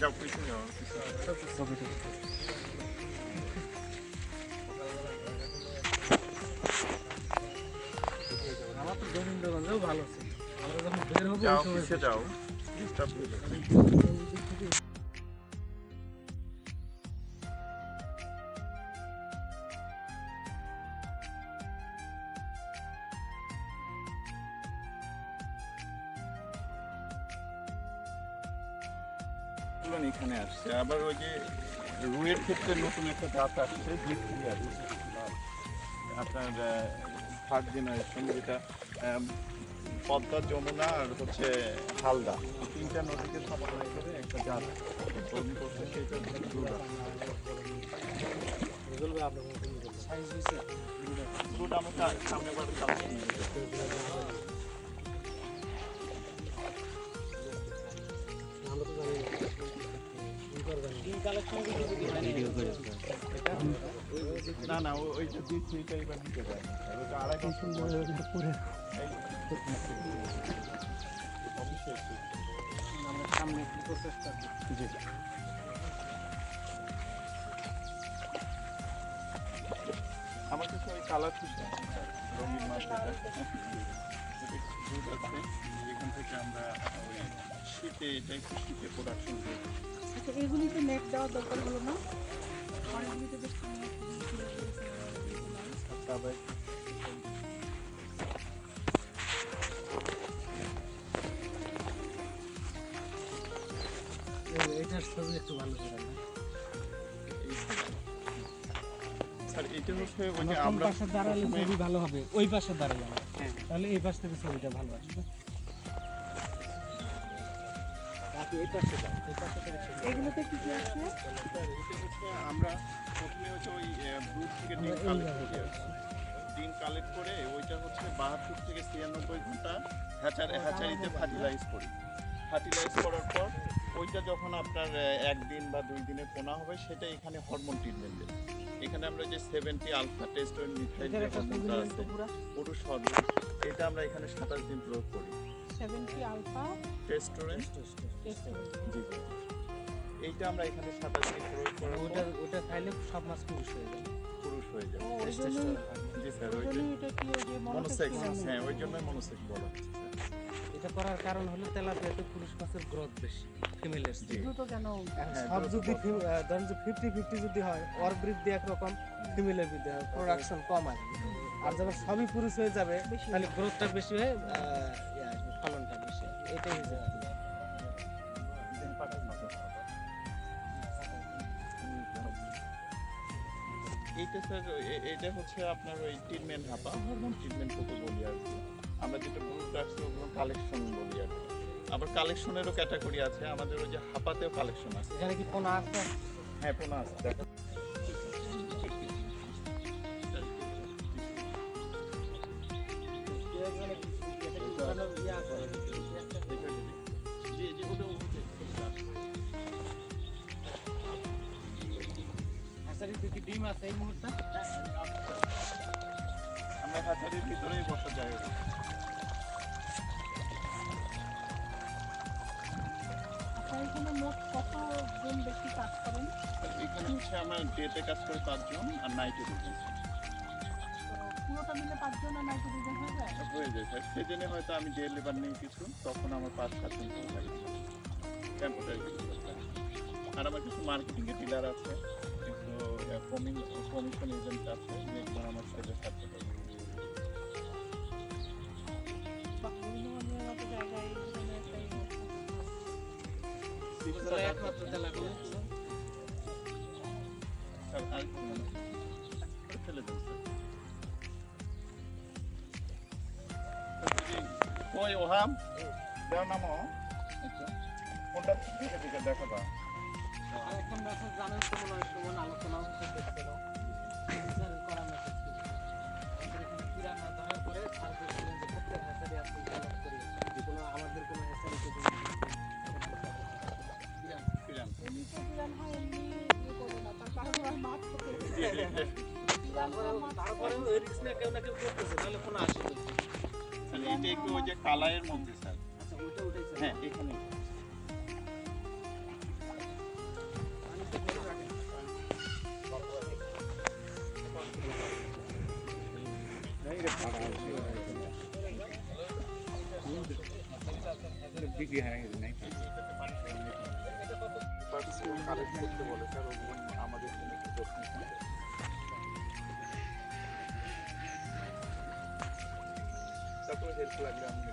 যাও পিছনে যাও পিছনে। আমার তো গোবিন্দগঞ্জেও ভালো ছিল আমরা যখন বের হব যাও ওই সময় পিছিয়ে যাও ডিস্টার্ব এখানে আসছে। আবার ওই যে রুয়ের ক্ষেত্রে নতুন একটা জাত আসছে আপনার থার্ড জেনারেশন যেটা পদ্মা, যমুনা আর হচ্ছে হালদা। তিনটা নদীকে সমন্বয় করে একটা জাত উৎপাদন করছে সেটা হচ্ছে দুর্গা। রেজাল্ট না না ওই যে এবার আড়াই বছর সামনে একটু প্রচেষ্টা করি। আমার কাছে ওই কালার খুশি রঙিন মাছ দুধ থেকে আমরা ওই শীতে এটা একটু শীতে প্রোডাকশন করি আচ্ছা এগুলিতে নেট দেওয়ার দরকার হলো না। অনেকগুলিতে বেশ দিয়েছিল। এই- ছবি একটু ভালো করে না? স্যার এটা হচ্ছে ওই যে আমরা পাশে দাঁড়ালে ছবি ভালো হবে? ওই পাশে আমরা তাহলে এই পাশ থেকে ছবিটা ভালো আসবে। এগুলোতে কি কি আছে? আমরা প্রথমে হচ্ছে ওই ব্রুড থেকে ডিম কালেক্ট করি ডিম কালেক্ট করে ওইটা হচ্ছে বাহাত্তর থেকে ছিয়ানব্বই ঘণ্টা হ্যাচারে হ্যাচারিতে ফার্টিলাইজ করি। ফার্টিলাইজ করার পর ওইটা যখন আপনার একদিন বা দুই দিনে পোনা হবে সেটা এখানে হরমোন ট্রিটমেন্ট দেবে এখানে আমরা যে সেভেন্টি আলফা টেস্ট মিথাইল যে হরমোনটা আছে। পুরুষ হরমোন এটা আমরা এখানে সাতাশ দিন প্রয়োগ করি। সেভেন্টি আলফা টেস্টোরেন্ট জি জি। এইটা আমরা এখানে সাতাশ দিন প্রয়োগ করার ওটা ওটা খাইলে সব মাছ পুরুষ হয়ে যাবে। পুরুষ হয়ে জন্যই জি স্যার ওই ওই যে জন্যই। এটা কি ওই যে মনোসেক্স হ্যাঁ ওই জন্যই মনোসেক্স বলা হচ্ছে স্যার। এটা করার কারণ হলো তেলাপিয়াতে পুরুষ মাছের গ্রোথ বেশি ফিমেলের। দ্রুত কেন সব যদি। ধরেন যে ফিফটি ফিফটি যদি হয় ওর বৃদ্ধি একরকম ফিমেলের বৃদ্ধি হয় প্রোডাকশন কম আসবে আর যখন সবই পুরুষ হয়ে যাবে তাহলে গ্রোথটা বেশি হয়ে ইয়ে আসবে, ফলনটা বেশি। এটাই হচ্ছে এইটা স্যার এটা হচ্ছে আপনার ওই ট্রিটমেন্ট হাপা হরমোন ট্রিটমেন্ট করতে বলি আর কি আমরা যেটা রাখছি ওগুলো কালেকশন বলি আর আবার কালেকশনেরও ক্যাটাগরি আছে আমাদের ওই যে হাপাতেও কালেকশন আছে। এখানে কি কোনো আছে? হ্যাঁ পোনা আছে দেখো ডিম আছে এই মুহূর্তে? আমরা হ্যাচারির ভিতরেই বসা যায় এখানে মোট কতজন ব্যক্তি কাজ করেন? এখানে হচ্ছে আমার ডেতে কাজ করে পাঁচজন আর নাইটে দুজন। তো পুরোটা মিলে পাঁচজন আর নাইটে দুজন হয়ে যায়? হয়ে যায় স্যার সেজন্য হয়তো আমি ডে লেবার নেই কিছু তখন আমার পাঁচ সাতজন লাগে। কম্পিউটার আর আমার কিছু ডিলার আছে কিছু কমিশন এজেন্ট আছে। ওই ওহাম দেও নামো কোনটা থেকে দিকে দেখাবা আরেকটা মেসেজ জানেন তো মনে হয় সুমন আলোচনা এটা একটু ওই যে কালায়ের মধ্যে স্যার হ্যাঁ এখানে বিক্রি হয় নাই আমাদের হেল্প লাগলে আমি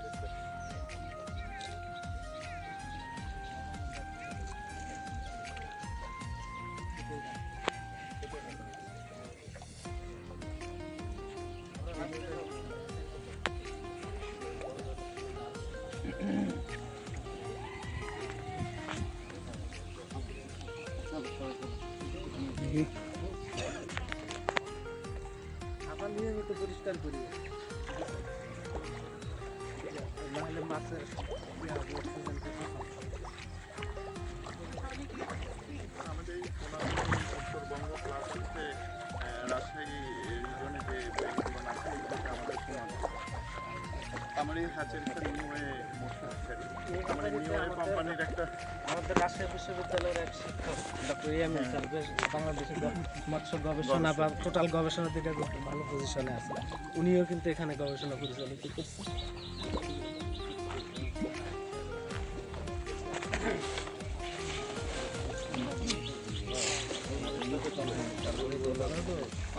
আবার নিয়ে একটু পরিষ্কার করি নাহলে মাছের অক্সিজেন থেকে আমাদের উত্তরবঙ্গ প্লাস হচ্ছে রাজশাহী রিজনে যে ব্যাংকগুলো আছে এগুলোতে আমাদের সোনালী আমার এই হ্যাচারিটা নিউ হয়ে। আমার নিউ কোম্পানির একটা আমাদের রাজশাহী বিশ্ববিদ্যালয়ের এক শিক্ষক ডক্টর ইয়ামিন স্যার বাংলাদেশের মৎস্য গবেষণা বা টোটাল গবেষণা দিকে খুব ভালো পজিশনে আছে। উনিও কিন্তু এখানে গবেষণা পরিচালিত করছে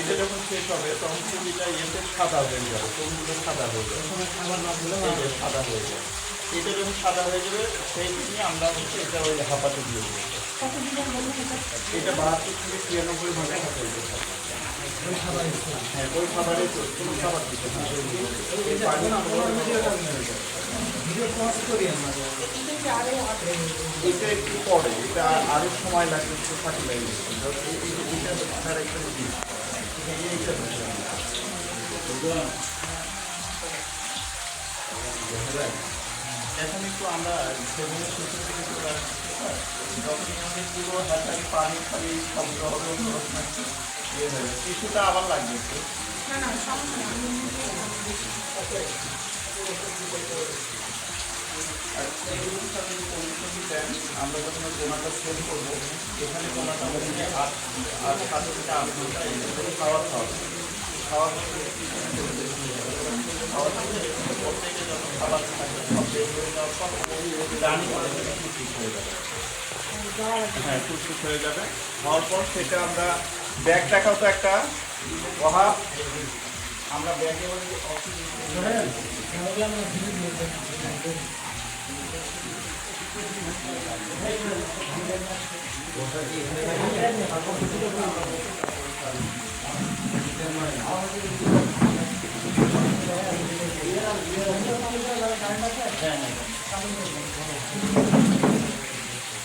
এটা যখন শেষ হবে তখন ছবিটা ইয়েতে সাদা হয়ে যাবে কোনগুলো সাদা হয়ে যাবে? সাদা হয়ে যাবে। এটা যখন সাদা হয়ে যাবে সেই নিয়ে আমরা হচ্ছে এটা ওই হাঁপাতে দিয়ে দেবো। এটা বাহাত্তর থেকে ছিয়ানব্বই ভাগে হাঁপাতে হ্যাঁ ওই খাবারে কোনো খাবার দিতে এটা একটু পরে এটা আরও সময় লাগবে একটু ফাঁকি লাগবে এটা আপনার একটা এখন একটু আমরা সেগুলো? যখন আমাদের পুরো হাতারি পানি খালি শব্দ সময় ইয়ে হয়ে। কিছুটা আবার লাগবে একটু আর যে দেন, আমরা যখন বোনাটা সেল করব এখানে বোনাটা আমাদেরকে আট আট সাত থেকে আট ঘণ্টা যেতে হবে। খাওয়ার পরে এখানে প্রত্যেকে যত খাবার থাকবে সব হয়ে যাওয়ার পর রানি করে ঠিক হয়ে যাবে হ্যাঁ টুকটুক হয়ে যাবে হওয়ার পর সেটা আমরা ব্যাগ দেখাও তো একটা অভাব আমরা ব্যাগে অক্সিজেন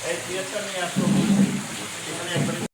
এই পিয়াজটা নিয়ে আসো